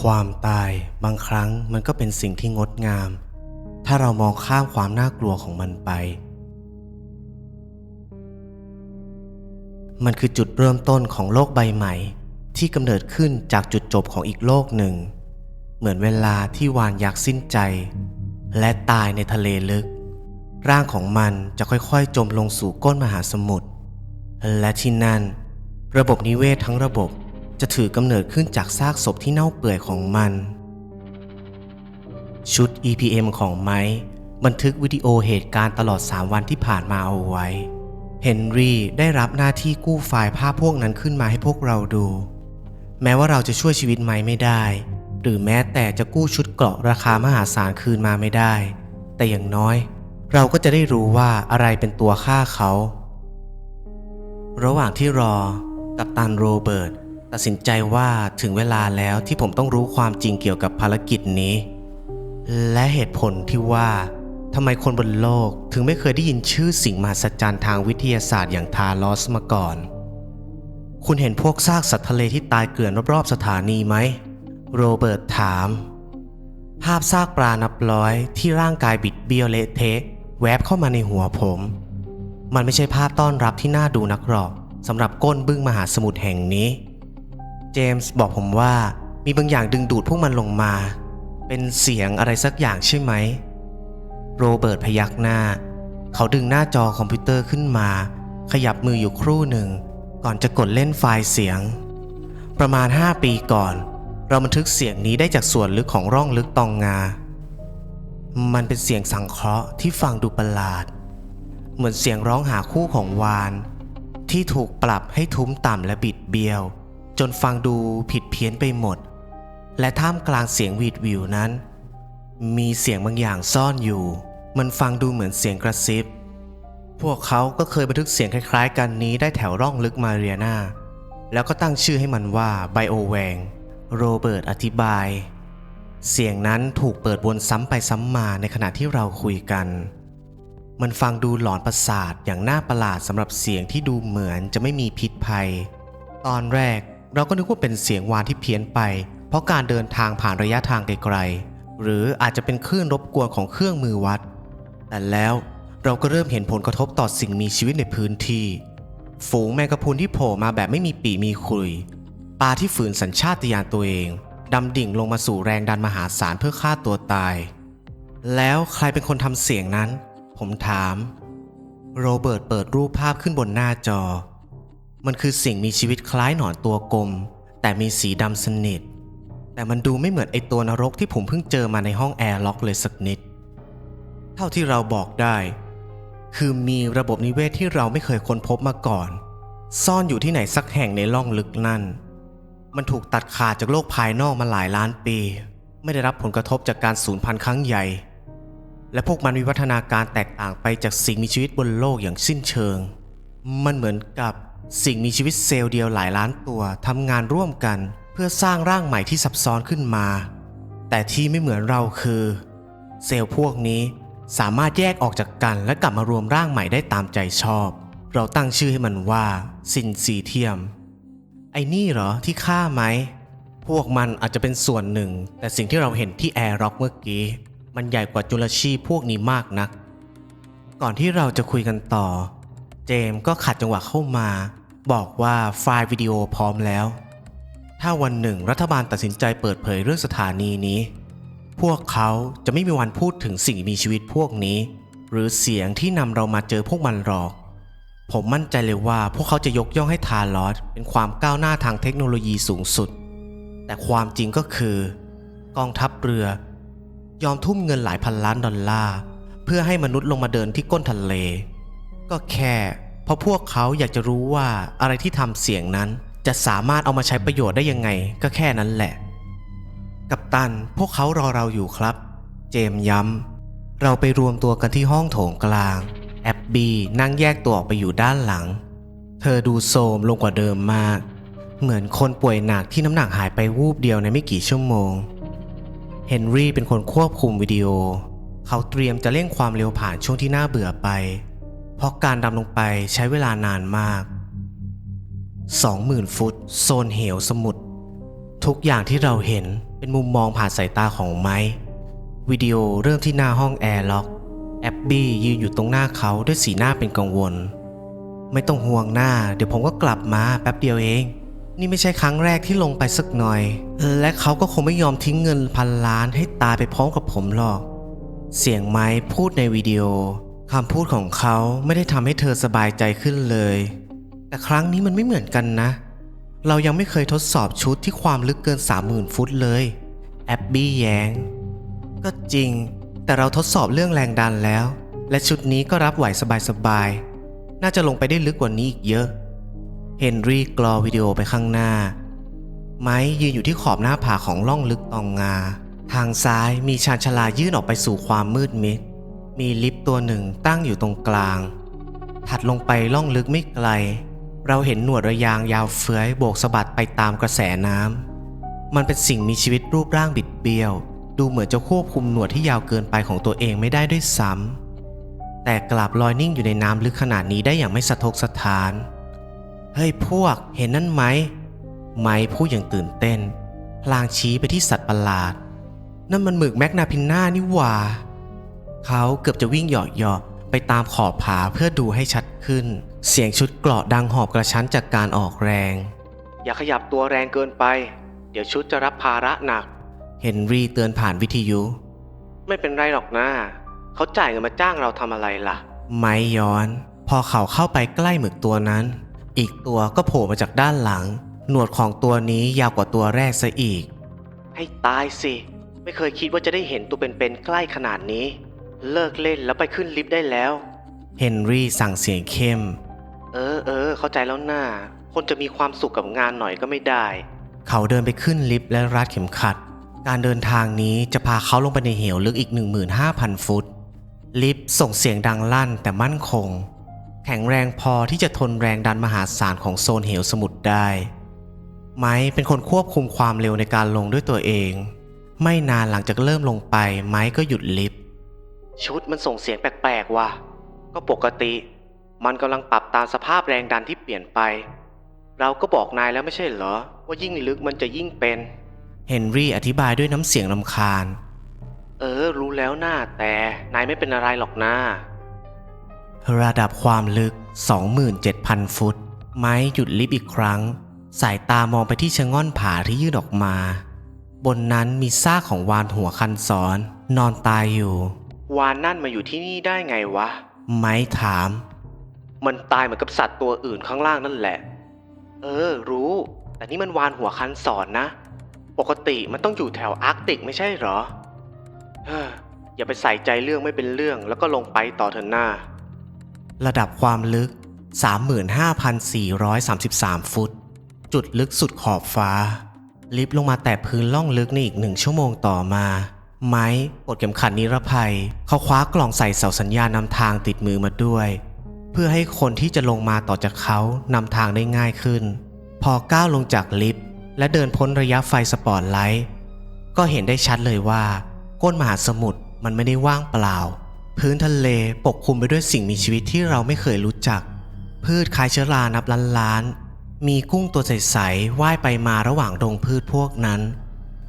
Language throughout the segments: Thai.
ความตายบางครั้งมันก็เป็นสิ่งที่งดงาม ถ้าเรามองข้ามความน่ากลัวของมันไป มันคือจุดเริ่มต้นของโลกใบใหม่ ที่กำเนิดขึ้นจากจุดจบของอีกโลกหนึ่ง เหมือนเวลาที่วานอยักสิ้นใจ และตายในทะเลลึก ร่างของมันจะค่อยๆ จมลงสู่ก้นมหาสมุทรและที่นั่น ระบบนิเวศทั้งระบบ จะถือกำเนิดขึ้นจากซากศพที่เน่าเปื่อยของมัน ชุด EPM ของไม้บันทึกวิดีโอเหตุการณ์ตลอด 3 วันที่ผ่านมาเอาไว้ เฮนรี่ได้รับหน้าที่กู้ไฟล์ภาพพวกนั้นขึ้นมาให้พวกเราดู แม้ว่าเราจะช่วยชีวิตไม้ไม่ได้ หรือแม้แต่จะกู้ชุดเกราะราคามหาศาลคืนมาไม่ได้ แต่อย่างน้อย เราก็จะได้รู้ว่าอะไรเป็นตัวฆ่าเขา ระหว่างที่รอ กัปตันโรเบิร์ต ตัดสินใจว่าถึงเวลาแล้วที่ผมต้องรู้ความจริงเกี่ยวกับภารกิจนี้ และเหตุผลที่ว่าทำไมคนบนโลกถึงไม่เคยได้ยินชื่อสิ่งมหัศจรรย์ทางวิทยาศาสตร์อย่างทาลอสมาก่อน คุณเห็นพวกซากสัตว์ทะเลที่ตายเกลื่อนรอบๆสถานีไหม โรเบิร์ตถาม ภาพซากปลานับร้อยที่ร่างกายบิดเบี้ยวเละเทะแวบเข้ามาในหัวผม มันไม่ใช่ภาพต้อนรับที่น่าดูนักหรอกสำหรับก้นบึ้งมหาสมุทรแห่งนี้ เจมส์บอกผมว่ามีบางอย่างดึงดูดพวกมันลงมา เป็นเสียงอะไรสักอย่างใช่ไหม โรเบิร์ตพยักหน้า เขาดึงหน้าจอคอมพิวเตอร์ขึ้นมา ขยับมืออยู่ครู่หนึ่ง ก่อนจะกดเล่นไฟล์เสียง ประมาณ 5 ปีก่อน เราบันทึกเสียงนี้ได้จากส่วนลึกของร่องลึกตองงา มันเป็นเสียงสังเคราะห์ที่ฟังดูประหลาด เหมือนเสียงร้องหาคู่ของวาน ที่ถูกปรับให้ทุ้มต่ำและบิดเบี้ยว จนฟังดูผิดเพี้ยนไปหมด และท่ามกลางเสียงวีดวิวนั้น มีเสียงบางอย่างซ่อนอยู่ มันฟังดูเหมือนเสียงกระซิบ พวกเขาก็เคยบันทึกเสียงคล้ายๆ กันนี้ได้แถวร่องลึกมาเรียนาแล้วก็ตั้งชื่อให้มันว่าไบโอแวงโรเบิร์ตอธิบาย เสียงนั้นถูกเปิดวนซ้ำไปซ้ำมาในขณะที่เราคุยกัน มันฟังดูหลอนประสาทอย่างน่าประหลาดสำหรับเสียงที่ดูเหมือนจะไม่มีพิษภัย ตอนแรก เราก็นึกว่าเป็นเสียงวานที่เพี้ยนไป เพราะการเดินทางผ่านระยะทางไกลๆ หรืออาจจะเป็นคลื่นรบกวนของเครื่องมือวัด แต่แล้วเราก็เริ่มเห็นผลกระทบต่อสิ่งมีชีวิตในพื้นที่ ฝูงแมงกะพรุนที่โผล่มาแบบไม่มีปีมีคุย ปลาที่ฝืนสัญชาตญาณตัวเอง ดำดิ่งลงมาสู่แรงดันมหาศาลเพื่อฆ่าตัวตาย แล้วใครเป็นคนทำเสียงนั้น ผมถาม โรเบิร์ตเปิดรูปภาพขึ้นบนหน้าจอ มันคือสิ่งมีชีวิตคล้ายหนอนตัวกลม แต่มีสีดำสนิท แต่มันดูไม่เหมือนไอตัวนรกที่ผมเพิ่งเจอมาในห้องแอร์ล็อกเลยสักนิด เท่าที่เราบอกได้ คือมีระบบนิเวศที่เราไม่เคยค้นพบมาก่อน ซ่อนอยู่ที่ไหนสักแห่งในล่องลึกนั่น มันถูกตัดขาดจากโลกภายนอกมาหลายล้านปี ไม่ได้รับผลกระทบจากการสูญพันธุ์ครั้งใหญ่ และพวกมันวิวัฒนาการแตกต่างไปจากสิ่งมีชีวิตบนโลกอย่างสิ้นเชิง มันเหมือนกับ สิ่งมีชีวิตเซลล์เดียวหลายล้านตัวทำงานร่วมกัน เพื่อสร้างร่างใหม่ที่ซับซ้อนขึ้นมา แต่ที่ไม่เหมือนเราคือ เซลล์พวกนี้สามารถแยกออกจากกันและกลับมารวมร่างใหม่ได้ตามใจชอบ เราตั้งชื่อให้มันว่าซินซีเทียม ไอ้นี่เหรอที่ฆ่าไหม พวกมันอาจจะเป็นส่วนหนึ่ง แต่สิ่งที่เราเห็นที่แอร์ร็อกเมื่อกี้ มันใหญ่กว่าจุลชีพพวกนี้มากนัก ก่อนที่เราจะคุยกันต่อ เจมส์ก็ขัดจังหวะเข้ามา บอกว่าไฟล์วิดีโอพร้อมแล้ว ถ้าวันหนึ่งรัฐบาลตัดสินใจเปิดเผยเรื่องสถานีนี้ พวกเขาจะไม่มีวันพูดถึงสิ่งมีชีวิตพวกนี้ หรือเสียงที่นำเรามาเจอพวกมันหรอก ผมมั่นใจเลยว่าพวกเขาจะยกย่องให้ทาลอสเป็นความก้าวหน้าทางเทคโนโลยีสูงสุด แต่ความจริงก็คือ กองทัพเรือยอมทุ่มเงินหลายพันล้านดอลลาร์เพื่อให้มนุษย์ลงมาเดินที่ก้นทะเล ก็แค่ เพราะพวกเขาอยากจะรู้ว่าอะไรที่ทำเสียงนั้น จะสามารถเอามาใช้ประโยชน์ได้ยังไงก็แค่นั้นแหละ กัปตันพวกเขารอเราอยู่ครับ เจมส์ย้ำเราไปรวมตัวกันที่ห้องโถงกลาง แอบบี้นั่งแยกตัวออกไปอยู่ด้านหลัง เธอดูโทรมลงกว่าเดิมมาก เหมือนคนป่วยหนักที่น้ำหนักหายไปวูบเดียวในไม่กี่ชั่วโมงเฮนรี่เป็นคนควบคุมวิดีโอ เขาเตรียมจะเร่งความเร็วผ่านช่วงที่น่าเบื่อไป เพราะการดำลงไปใช้เวลานานมาก 20,000 ฟุต โซนเหวสมุทรทุกอย่างที่เราเห็นเป็นมุมมองผ่านสายตาของไม้วิดีโอเริ่มที่หน้าห้องแอร์ล็อก แอบบี้ยืนอยู่ตรงหน้าเขาด้วยสีหน้าเป็นกังวล ไม่ต้องห่วงหน้า เดี๋ยวผมก็กลับมาแป๊บเดียวเอง นี่ไม่ใช่ครั้งแรกที่ลงไปสักหน่อย และเขาก็คงไม่ยอมทิ้งเงินพันล้านให้ตายไปพร้อมกับผมหรอก เสียงไม้พูดในวิดีโอ คำพูดของเขาไม่ได้ทำให้เธอสบายใจขึ้นเลย แต่ครั้งนี้มันไม่เหมือนกันนะ เรายังไม่เคยทดสอบชุดที่ความลึกเกิน 30,000 ฟุตเลย แอบบี้แย้งก็จริง แต่เราทดสอบเรื่องแรงดันแล้ว และชุดนี้ก็รับไหวสบายๆ น่าจะลงไปได้ลึกกว่านี้อีกเยอะ เฮนรี่กรอวิดีโอไปข้างหน้า ไม้ยืนอยู่ที่ขอบหน้าผาของล่องลึกตองงา ทางซ้ายมีชานชลายื่นออกไปสู่ความมืดมิด มีลิฟต์ตัวหนึ่งตั้งอยู่ตรงกลาง ถัดลงไปล่องลึกไม่ไกล เราเห็นหนวดระยางยาวเฟื้อยโบกสะบัดไปตามกระแสน้ำมันเป็นสิ่งมีชีวิตรูปร่างบิดเบี้ยว ดูเหมือนจะควบคุมหนวดที่ยาวเกินไปของตัวเองไม่ได้ด้วยซ้ำแต่กลับลอยนิ่งอยู่ในน้ำลึกขนาดนี้ได้อย่างไม่สะทกสะท้าน เฮ้ยพวกเห็นนั่นไหม ไม้พูดอย่างตื่นเต้น พลางชี้ไปที่สัตว์ประหลาด นั่นมันหมึกแมกนาพินนานี่หว่า เขาเกือบจะวิ่งเหยาะๆไปตามขอบผาเพื่อดูให้ชัดขึ้น เสียงชุดเกราะดังหอบกระชั้นจากการออกแรง อย่าขยับตัวแรงเกินไป เดี๋ยวชุดจะรับภาระหนัก เฮนรี่เตือนผ่านวิทยุ ไม่เป็นไรหรอกนะเขาจ่ายเงินมาจ้างเราทำอะไรล่ะ ไม้ย้อน พอเขาเข้าไปใกล้หมึกตัวนั้น อีกตัวก็โผล่มาจากด้านหลัง หนวดของตัวนี้ยาวกว่าตัวแรกซะอีก ให้ตายสิ ไม่เคยคิดว่าจะได้เห็นตัวเป็นๆใกล้ขนาดนี้ เลิกเล่นแล้วไปขึ้นลิฟต์ได้แล้ว เฮนรี่สั่งเสียงเข้ม เออเออเข้าใจแล้วหน้า คนจะมีความสุขกับงานหน่อยก็ไม่ได้ เขาเดินไปขึ้นลิฟต์และรัดเข็มขัด การเดินทางนี้จะพาเขาลงไปในเหวลึกอีก 15,000 ฟุต ลิฟต์ส่งเสียงดังลั่นแต่มั่นคง แข็งแรงพอที่จะทนแรงดันมหาศาลของโซนเหวสมุทรได้ ไม้เป็นคนควบคุมความเร็วในการลงด้วยตัวเอง ไม่นานหลังจากเริ่มลงไป ไม้ก็หยุดลิฟต์ ชุดมันส่งเสียงแปลกๆว่ะ ก็ปกติ มันกำลังปรับตามสภาพแรงดันที่เปลี่ยนไป เราก็บอกนายแล้วไม่ใช่เหรอ ว่ายิ่งลึกมันจะยิ่งเป็น เฮนรี่อธิบายด้วยน้ำเสียงลำคาญ เออ รู้แล้วนะแต่นายไม่เป็นอะไรหรอกนะระดับความลึก 27,000 ฟุต ไม้หยุดลิฟต์อีกครั้ง สายตามองไปที่ชะง่อนผาที่ยื่นออกมา บนนั้นมีซากของวานหัวคันซ้อน นอนตายอยู่ วานนั่นมาอยู่ที่นี่ได้ไงวะ ไม้ถาม มันตายเหมือนกับสัตว์ตัวอื่นข้างล่างนั่นแหละ เออ รู้ แต่นี่มันวานหัวคันสอนนะ ปกติมันต้องอยู่แถวอาร์กติกไม่ใช่เหรอเฮ้ออย่าไปใส่ใจเรื่องไม่เป็นเรื่องแล้วก็ลงไปต่อเถอะหน้า ระดับความลึก 35,433 ฟุต จุดลึกสุดขอบฟ้า ลิฟต์ลงมาแตะพื้นล่องลึกในอีกหนึ่งชั่วโมงต่อมา ไม้ปลดเข็มขัดนิรภัย เขาคว้ากล่องใส่เสาสัญญาณนำทางติดมือมาด้วย เพื่อให้คนที่จะลงมาต่อจากเขานำทางได้ง่ายขึ้น พอก้าวลงจากลิฟต์และเดินพ้นระยะไฟสปอตไลท์ก็เห็นได้ชัดเลยว่า ก้นมหาสมุทรมันไม่ได้ว่างเปล่า พื้นทะเลปกคลุมไปด้วยสิ่งมีชีวิตที่เราไม่เคยรู้จัก พืชคล้ายเชื้อรานับล้านล้านๆมีกุ้งตัวใสๆว่ายไปมาระหว่างดงพืชพวกนั้น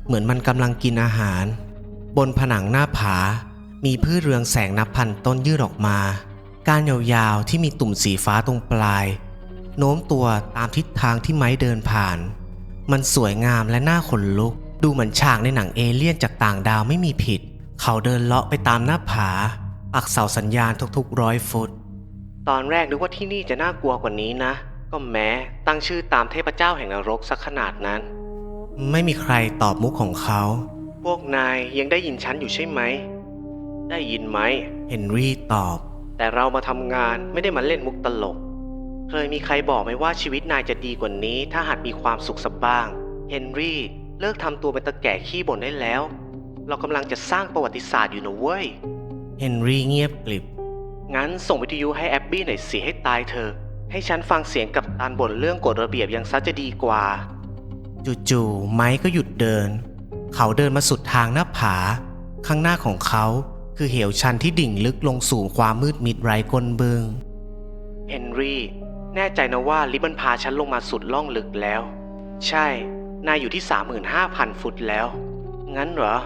เหมือนมันกำลังกินอาหาร บนผนังหน้าผา มีพืชเรืองแสงนับพันต้นยืดออกมา การยาวๆที่มีตุ่มสีฟ้าตรงปลาย โน้มตัวตามทิศทางที่ไม้เดินผ่าน มันสวยงามและน่าขนลุก ดูเหมือนฉากในหนังเอเลี่ยนจากต่างดาวไม่มีผิด เขาเดินเลาะไปตามหน้าผา ปักเสาสัญญาณทุกๆร้อยฟุต ตอนแรกนึกว่าที่นี่จะน่ากลัวกว่านี้นะ ก็แม้ตั้งชื่อตามเทพเจ้าแห่งนรกสักขนาดนั้น ไม่มีใครตอบมุกของเขา พวกนายยังได้ยินฉันอยู่ใช่ไหม ได้ยินไหม เฮนรี่ตอบ แต่เรามาทำงานไม่ได้มาเล่นมุกตลก เคยมีใครบอกไหมว่าชีวิตนายจะดีกว่านี้ ถ้าหากมีความสุขสักบ้าง เฮนรี่เลิกทำตัวเป็นตะแก่ขี้บ่นได้แล้ว เรากำลังจะสร้างประวัติศาสตร์อยู่นะเว้ย เฮนรี่เงียบกลิบ งั้นส่งวิทยุให้แอบบี้หน่อยสิให้ตายเธอะให้ฉันฟังเสียงกับตานบ่นเรื่องกฎระเบียบยังซัดจะดีกว่า จู่ๆไม้ก็หยุดเดิน เขาเดินมาสุดทางหน้าผา ข้างหน้าของเขาคือเหวชันที่ดิ่งลึกลงสู่ความมืดมิดไร้ก้นเบิงเฮนรี่แน่ใจนะว่าลิฟต์มันพาฉันลงมาสุดล่องลึกแล้ว ใช่ นายอยู่ที่ 35,000 ฟุตแล้ว งั้นเหรอ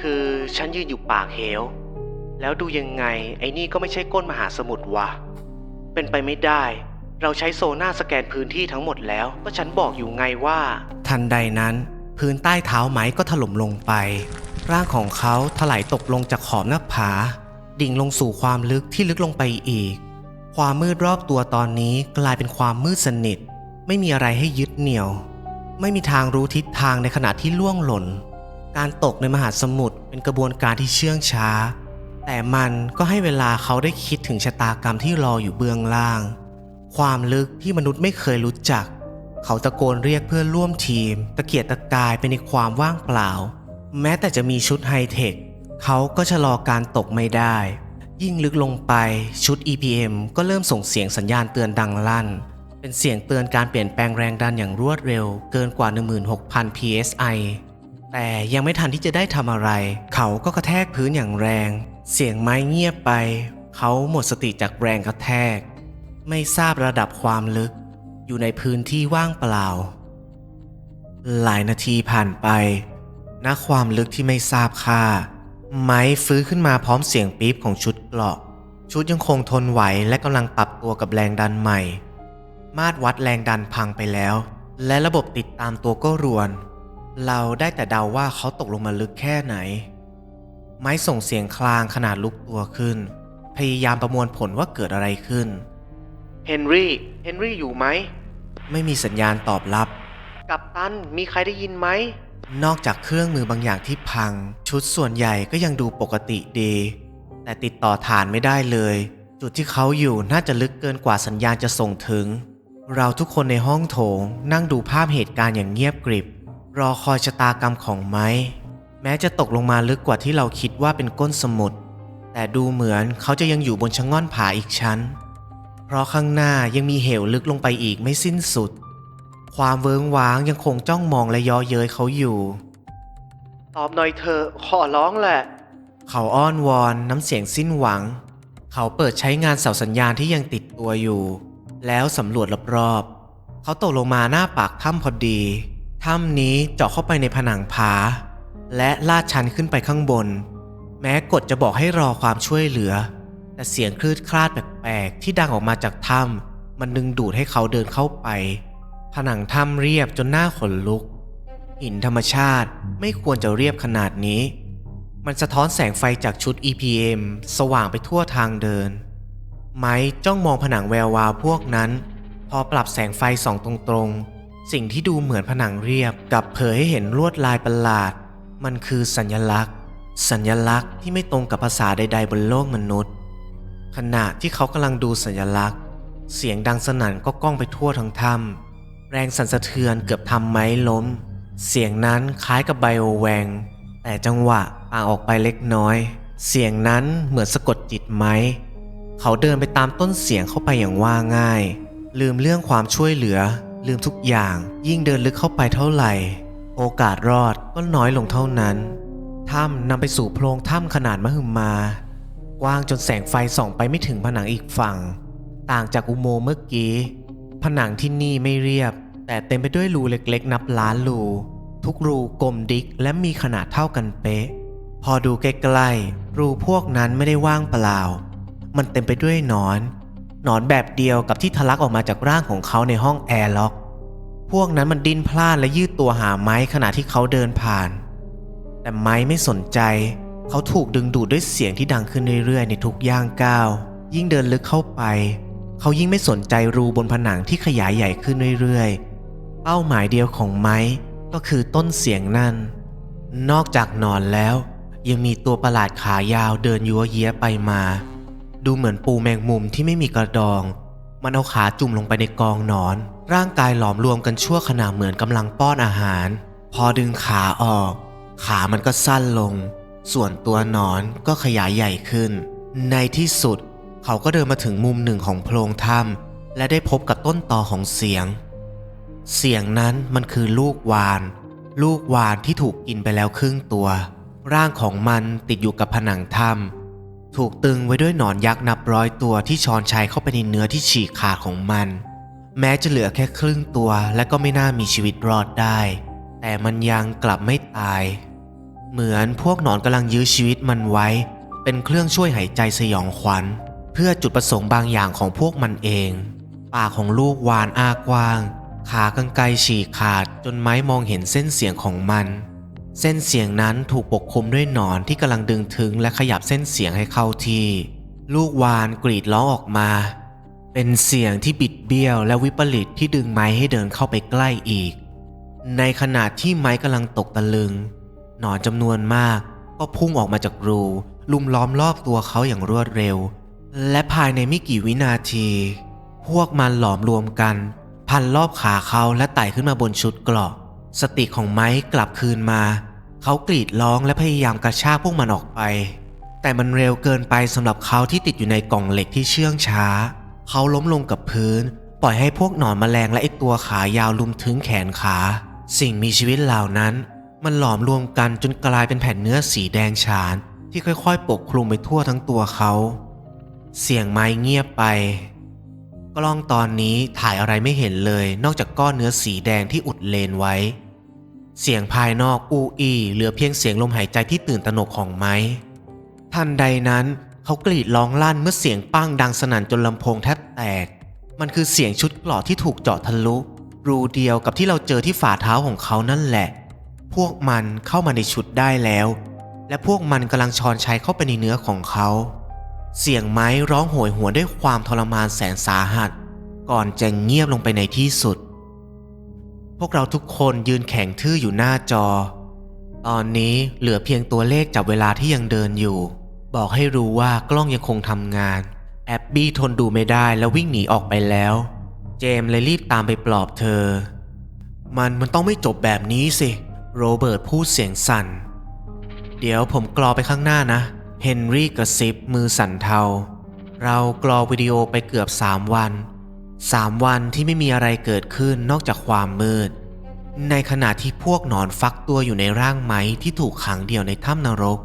คือฉันยืนอยู่ปากเหว แล้วดูยังไง ไอ้นี่ก็ไม่ใช่ก้นมหาสมุทรว่ะเป็นไปไม่ได้ เราใช้โซน่าสแกนพื้นที่ทั้งหมดแล้ว ก็ฉันบอกอยู่ไงว่า ทันใดนั้น พื้นใต้เท้าไม้ก็ถล่มลงไป ร่างของเขาถลายตกลงจากขอบหน้าผา ดิ่งลงสู่ความลึกที่ลึกลงไปอีก ความมืดรอบตัวตอนนี้กลายเป็นความมืดสนิท ไม่มีอะไรให้ยึดเหนี่ยว ไม่มีทางรู้ทิศทางในขณะที่ล่วงหล่น การตกในมหาสมุทรเป็นกระบวนการที่เชื่องช้า แต่มันก็ให้เวลาเขาได้คิดถึงชะตากรรมที่รออยู่เบื้องล่าง ความลึกที่มนุษย์ไม่เคยรู้จัก เขาตะโกนเรียกเพื่อนร่วมทีม ตะเกียกตะกายไปในความว่างเปล่า แม้แต่จะมีชุดไฮเทค เขาก็ชะลอการตกไม่ได้ ยิ่งลึกลงไปชุด EPM ก็เริ่มส่งเสียงสัญญาณเตือนดังลั่น เป็นเสียงเตือนการเปลี่ยนแปลงแรงดันอย่างรวดเร็ว เกินกว่า 16,000 psi แต่ยังไม่ทันที่จะได้ทำอะไร เขาก็กระแทกพื้นอย่างแรง เสียงไม้เงียบไป เขาหมดสติจากแรงกระแทก ไม่ทราบระดับความลึก อยู่ในพื้นที่ว่างเปล่า หลายนาทีผ่านไปณความลึกที่ไม่ทราบค่า ไม้ฟื้นขึ้นมาพร้อมเสียงปี๊บของชุดเกราะ ชุดยังคงทนไหวและกำลังปรับตัวกับแรงดันใหม่ มาตรวัดแรงดันพังไปแล้ว และระบบติดตามตัวก็รวน เราได้แต่เดาว่าเขาตกลงมาลึกแค่ไหน ไม้ส่งเสียงคลางขนาดลุกตัวขึ้น พยายามประมวลผลว่าเกิดอะไรขึ้น เฮนรี่ เฮนรี่อยู่ไหม ไม่มีสัญญาณตอบรับ กัปตัน มีใครได้ยินไหม นอกจากเครื่องมือบางอย่างที่พัง ชุดส่วนใหญ่ก็ยังดูปกติดี แต่ติดต่อฐานไม่ได้เลย จุดที่เขาอยู่น่าจะลึกเกินกว่าสัญญาณจะส่งถึง เราทุกคนในห้องโถงนั่งดูภาพเหตุการณ์อย่างเงียบกริบ รอคอยชะตากรรมของไม้แม้จะตกลงมาลึกกว่าที่เราคิดว่าเป็นก้นสมุทรแต่ดูเหมือนเขาจะยังอยู่บนชะง่อนผาอีกชั้น เพราะข้างหน้ายังมีเหวลึกลงไปอีกไม่สิ้นสุด ความเวิงว้างยังคงจ้องมองและเย้อเย้ยเขาอยู่ ตอบหน่อยเธอะขอร้องแหละ เขาอ้อนวอนน้ำเสียงสิ้นหวัง เขาเปิดใช้งานเสาสัญญาณที่ยังติดตัวอยู่ แล้วสำรวจรอบๆเขาตกลงมาหน้าปากถ้ำพอดี ถ้ำนี้เจาะเข้าไปในผนังผา และลาดชันขึ้นไปข้างบน แม้กฎจะบอกให้รอความช่วยเหลือ แต่เสียงคลืดคลาดแปลกๆที่ดังออกมาจากถ้ำมันดึงดูดให้เขาเดินเข้าไป ผนังถ้ำเรียบจนหน้าขนลุก หินธรรมชาติไม่ควรจะเรียบขนาดนี้ มันสะท้อนแสงไฟจากชุด EPM สว่างไปทั่วทางเดิน ไม้จ้องมองผนังแวววาวพวกนั้น พอปรับแสงไฟส่องตรงๆ สิ่งที่ดูเหมือนผนังเรียบกับเผยให้เห็นลวดลายประหลาด มันคือสัญลักษณ์ สัญลักษณ์ที่ไม่ตรงกับภาษาใด ๆ บนโลกมนุษย์ ขณะที่เขากำลังดูสัญลักษณ์ เสียงดังสนั่นก็ก้องไปทั่วทั้งถ้ำแรงสั่นสะเทือนเกือบทำไม้ล้ม เสียงนั้นคล้ายกับไบโอแวง แต่จังหวะต่างออกไปเล็กน้อย เสียงนั้นเหมือนสะกดจิตไม้เขาเดินไปตามต้นเสียงเข้าไปอย่างว่าง่าย ลืมเรื่องความช่วยเหลือ ลืมทุกอย่าง ยิ่งเดินลึกเข้าไปเท่าไหร่ โอกาสรอดก็น้อยลงเท่านั้นถ้ำนำไปสู่โพรงถ้ำขนาดมหึมา กว้างจนแสงไฟส่องไปไม่ถึงผนังอีกฝั่ง ต่างจากอุโมงค์เมื่อกี้ ผนังที่นี่ไม่เรียบ แต่เต็มไปด้วยรูเล็กๆ นับล้านรู ทุกรูกลมดิกและมีขนาดเท่ากันเป๊ะ พอดูใกล้ๆรูพวกนั้นไม่ได้ว่างเปล่า มันเต็มไปด้วยหนอน หนอนแบบเดียวกับที่ทะลักออกมาจากร่างของเขาในห้องแอร์ล็อก พวกนั้นมันดิ้นพลานและยืดตัวหาไม้ขณะที่เขาเดินผ่าน แต่ไม้ไม่สนใจเเขาถูกดึงดูดด้วยเสียงที่ดังขึ้นเรื่อยๆ ในทุกย่างก้าว ยิ่งเดินลึกเข้าไป เขายิ่งไม่สนใจรูบนผนังที่ขยายใหญ่ขึ้นเรื่อยๆ เป้าหมายเดียวของไม้ก็คือต้นเสียงนั่น นอกจากนอนแล้ว ยังมีตัวประหลาดขายาวเดินยัวเยี้ยไปมา ดูเหมือนปูแมงมุมที่ไม่มีกระดอง มันเอาขาจุ่มลงไปในกองนอน ร่างกายหลอมรวมกันชั่วขณะเหมือนกำลังป้อนอาหาร พอดึงขาออก ขามันก็สั้นลง ส่วนตัวหนอนก็ขยายใหญ่ขึ้น ในที่สุดเขาก็เดินมาถึงมุมหนึ่งของโพรงถ้ำและได้พบกับต้นตอของเสียง เสียงนั้นมันคือลูกวาน ลูกวานที่ถูกกินไปแล้วครึ่งตัว ร่างของมันติดอยู่กับผนังถ้ำถูกตึงไว้ด้วยหนอนยักษ์นับร้อยตัวที่ช้อนชัยเข้าไปในเนื้อที่ฉีกขาดของมัน แม้จะเหลือแค่ครึ่งตัวและก็ไม่น่ามีชีวิตรอดได้ แต่มันยังกลับไม่ตาย เหมือนพวกหนอนกำลังยื้อชีวิตมันไว้ เป็นเครื่องช่วยหายใจสยองขวัญ เพื่อจุดประสงค์บางอย่างของพวกมันเอง ปากของลูกวานอากว้าง ขากรรไกรฉีกขาดจนไม้มองเห็นเส้นเสียงของมัน เส้นเสียงนั้นถูกปกคลุมด้วยหนอนที่กำลังดึงถึงและขยับเส้นเสียงให้เข้าที่ ลูกวานกรีดร้องออกมา เป็นเสียงที่บิดเบี้ยวและวิปริตที่ดึงไม้ให้เดินเข้าไปใกล้อีก ในขณะที่ไม้กำลังตกตะลึง หนอนจำนวนมาก ก็พุ่งออกมาจากรู ลุมล้อมรอบตัวเขาอย่างรวดเร็ว และภายในไม่กี่วินาที พวกมันหลอมรวมกัน พันรอบขาเขาและไต่ขึ้นมาบนชุดเกราะ สติของไม้กลับคืนมา เขากรีดร้องและพยายามกระชากพวกมันออกไป แต่มันเร็วเกินไปสำหรับเขาที่ติดอยู่ในกล่องเหล็กที่เชื่องช้า เขาล้มลงกับพื้น ปล่อยให้พวกหนอนแมลงและไอตัวขายาวลุมถึงแขนขา สิ่งมีชีวิตเหล่านั้น มันหลอมรวมกันจนกลายเป็นแผ่นเนื้อสีแดงฉาน ที่ค่อยๆ ปกคลุมไปทั่วทั้งตัวเขา เสียงไม้เงียบไป กล้องตอนนี้ถ่ายอะไรไม่เห็นเลย นอกจากก้อนเนื้อสีแดงที่อุดเลนไว้ เสียงภายนอกอูอีเหลือเพียงเสียงลมหายใจที่ตื่นตระหนกของไม้ทันใดนั้นเขากรีดร้องลั่นเมื่อเสียงปั้งดังสนั่นจนลำโพงแทบแตก มันคือเสียงชุดเกราะที่ถูกเจาะทะลุรูเดียวกับที่เราเจอที่ฝ่าเท้าของเขานั่นแหละ พวกมันเข้ามาในชุดได้แล้ว และพวกมันกำลังชอนชัยเข้าไปในเนื้อของเขา เสียงไม้ร้องโหยหวนด้วยความทรมานแสนสาหัส ก่อนจะเงียบลงไปในที่สุด พวกเราทุกคนยืนแข็งทื่ออยู่หน้าจอ ตอนนี้เหลือเพียงตัวเลขจับเวลาที่ยังเดินอยู่ บอกให้รู้ว่ากล้องยังคงทำงาน แอบบี้ทนดูไม่ได้แล้ววิ่งหนีออกไปแล้ว เจมเลยรีบตามไปปลอบเธอ มันมันต้องไม่จบแบบนี้สิ โรเบิร์ตพูดเสียงสั่น เดี๋ยวผมกรอไปข้างหน้านะ เฮนรี่กระซิบมือสั่นเทา เรากรอวิดีโอไปเกือบสามวันสามวันที่ไม่มีอะไรเกิดขึ้นนอกจากความมืด ในขณะที่พวกหนอนฟักตัวอยู่ในร่างไม้ที่ถูกขังเดี่ยวในถ้ำนรก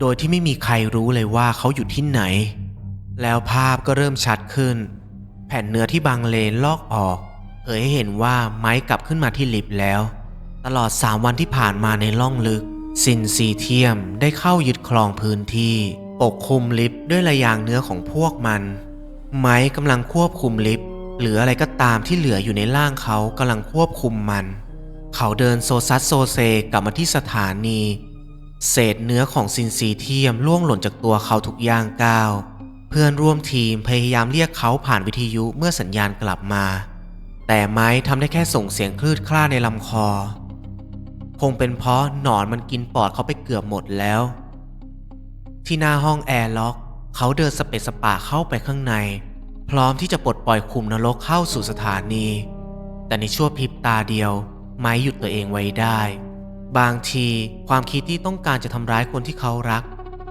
โดยที่ไม่มีใครรู้เลยว่าเขาอยู่ที่ไหน แล้วภาพก็เริ่มชัดขึ้น แผ่นเนื้อที่บางเลนลอกออกเผยให้เห็นว่าไม้กลับขึ้นมาที่ลิฟต์แล้ว ตลอดสามวันที่ผ่านมาในล่องลึก ซินซีเทียมได้เข้ายึดครองพื้นที่ ปกคลุมลิฟต์ด้วยระยางเนื้อของพวกมัน ไม้กำลังควบคุมลิฟต์หรืออะไรก็ตามที่เหลืออยู่ในร่างเขากำลังควบคุมมัน เขาเดินโซซัสโซเซกลับมาที่สถานี เศษเนื้อของซินซีเทียมล่วงหล่นจากตัวเขาทุกย่างก้าวเพื่อนร่วมทีมพยายามเรียกเขาผ่านวิทยุเมื่อสัญญาณกลับมา แต่ไม้ทำได้แค่ส่งเสียงคลืดคลาดในลำคอ งเป็นเพราะหนอนมันกินปอดเขาไปเกือบหมดแล้ว ที่หน้าห้องแอร์ล็อก เขาเดินสเปซสปาเข้าไปข้างใน พร้อมที่จะปลดปล่อยคุมนรกเข้าสู่สถานี แต่ในชั่วพริบตาเดียว ไม้หยุดตัวเองไว้ได้ บางทีความคิดที่ต้องการจะทำร้ายคนที่เขารัก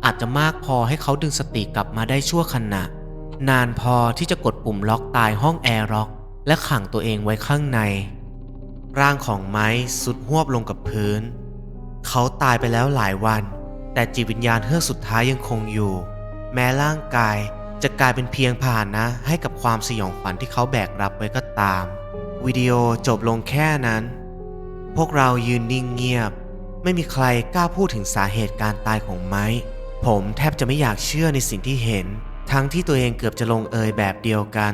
อาจจะมากพอให้เขาดึงสติกลับมาได้ชั่วขณะ นานพอที่จะกดปุ่มล็อกตายห้องแอร์ล็อก และขังตัวเองไว้ข้างใน ร่างของไม้สุดหวบลงกับพื้น เขาตายไปแล้วหลายวัน แต่จิตวิญญาณเฮือกสุดท้ายยังคงอยู่ แม้ร่างกายจะกลายเป็นเพียงผ่านนะ ให้กับความสยองขวัญที่เขาแบกรับไว้ก็ตาม วิดีโอจบลงแค่นั้น พวกเรายืนนิ่งเงียบ ไม่มีใครกล้าพูดถึงสาเหตุการตายของไม้ผมแทบจะไม่อยากเชื่อในสิ่งที่เห็น ทั้งที่ตัวเองเกือบจะลงเอยแบบเดียวกัน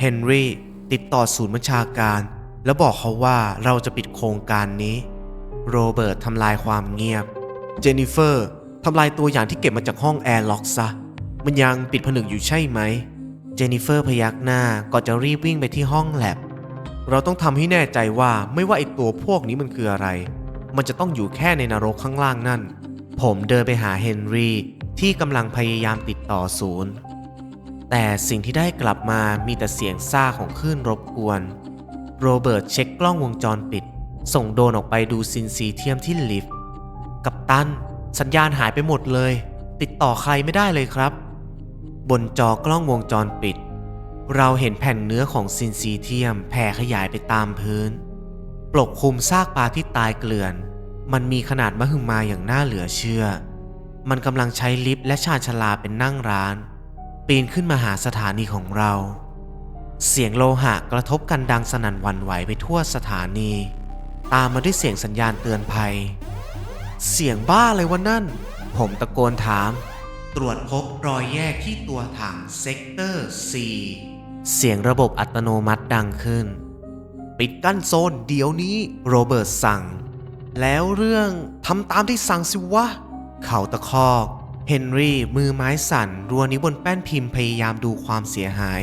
เฮนรี่ติดต่อศูนย์บัญชาการ แล้วบอกเขาว่าเราจะปิดโครงการนี้ โรเบิร์ตทำลายความเงียบ เจนนิเฟอร์ทำลายตัวอย่างที่เก็บมาจากห้องแอร์ล็อกซะ มันยังปิดผนึกอยู่ใช่ไหม เจนนิเฟอร์พยักหน้าก่อนจะรีบวิ่งไปที่ห้องแลบ เราต้องทำให้แน่ใจว่าไม่ว่าไอตัวพวกนี้มันคืออะไร มันจะต้องอยู่แค่ในนรกข้างล่างนั่น ผมเดินไปหาเฮนรี่ที่กำลังพยายามติดต่อศูนย์ แต่สิ่งที่ได้กลับมามีแต่เสียงซ่าของคลื่นรบกวน โรเบิร์ตเช็คกล้องวงจรปิด ส่งโดรนออกไปดูซินซีเทียมที่ลิฟต์กับตัน สัญญาณหายไปหมดเลย ติดต่อใครไม่ได้เลยครับ บนจอกล้องวงจรปิด เราเห็นแผ่นเนื้อของซินซีเทียมแผ่ขยายไปตามพื้น ปกคลุมซากปลาที่ตายเกลื่อน มันมีขนาดมหึมาอย่างน่าเหลือเชื่อ มันกำลังใช้ลิฟต์และชานชลาเป็นนั่งร้าน ปีนขึ้นมาหาสถานีของเรา เสียงโลหะกระทบกันดังสนั่นวันไหวไปทั่วสถานี ตามมาด้วยเสียงสัญญาณเตือนภัย เสียงบ้าอะไรวะนั่น ผมตะโกนถาม ตรวจพบรอยแยกที่ตัวถังเซกเตอร์ C เสียงระบบอัตโนมัติดังขึ้น ปิดกั้นโซนเดี๋ยวนี้โรเบิร์ตสั่ง แล้วเรื่องทำตามที่สั่งสิวะ เขาตะคอก เฮนรี่มือไม้สั่น รัวนิ้วบนแป้นพิมพ์พยายามดูความเสียหาย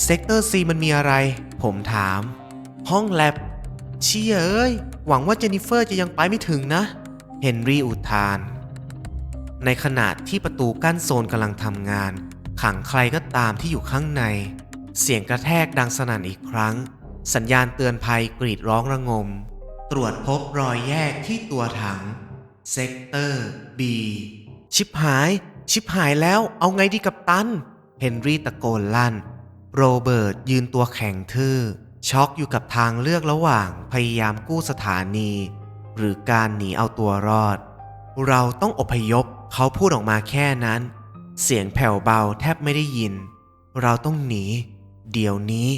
เซกเตอร์ C มันมีอะไร ผมถาม ห้องแลบเชี่ยเอ้ย หวังว่าเจนนิเฟอร์จะยังไปไม่ถึงนะ เฮนรี่อุทาน ในขณะที่ประตูกั้นโซนกำลังทำงาน ขังใครก็ตามที่อยู่ข้างใน เสียงกระแทกดังสนั่นอีกครั้ง สัญญาณเตือนภัยกรีดร้องระงม ตรวจพบรอยแยกที่ตัวถัง เซกเตอร์ B ชิบหาย ชิบหายแล้ว เอาไงดีกับตัน เฮนรี่ตะโกนลั่น โรเบิร์ตยืนตัวแข็งทื่อ ช็อกอยู่กับทางเลือกระหว่างพยายามกู้สถานี หรือการหนีเอาตัวรอด เราต้องอพยพเขาพูดออกมาแค่นั้น เสียงแผ่วเบาแทบไม่ได้ยิน เราต้องหนี เดี๋ยวนี้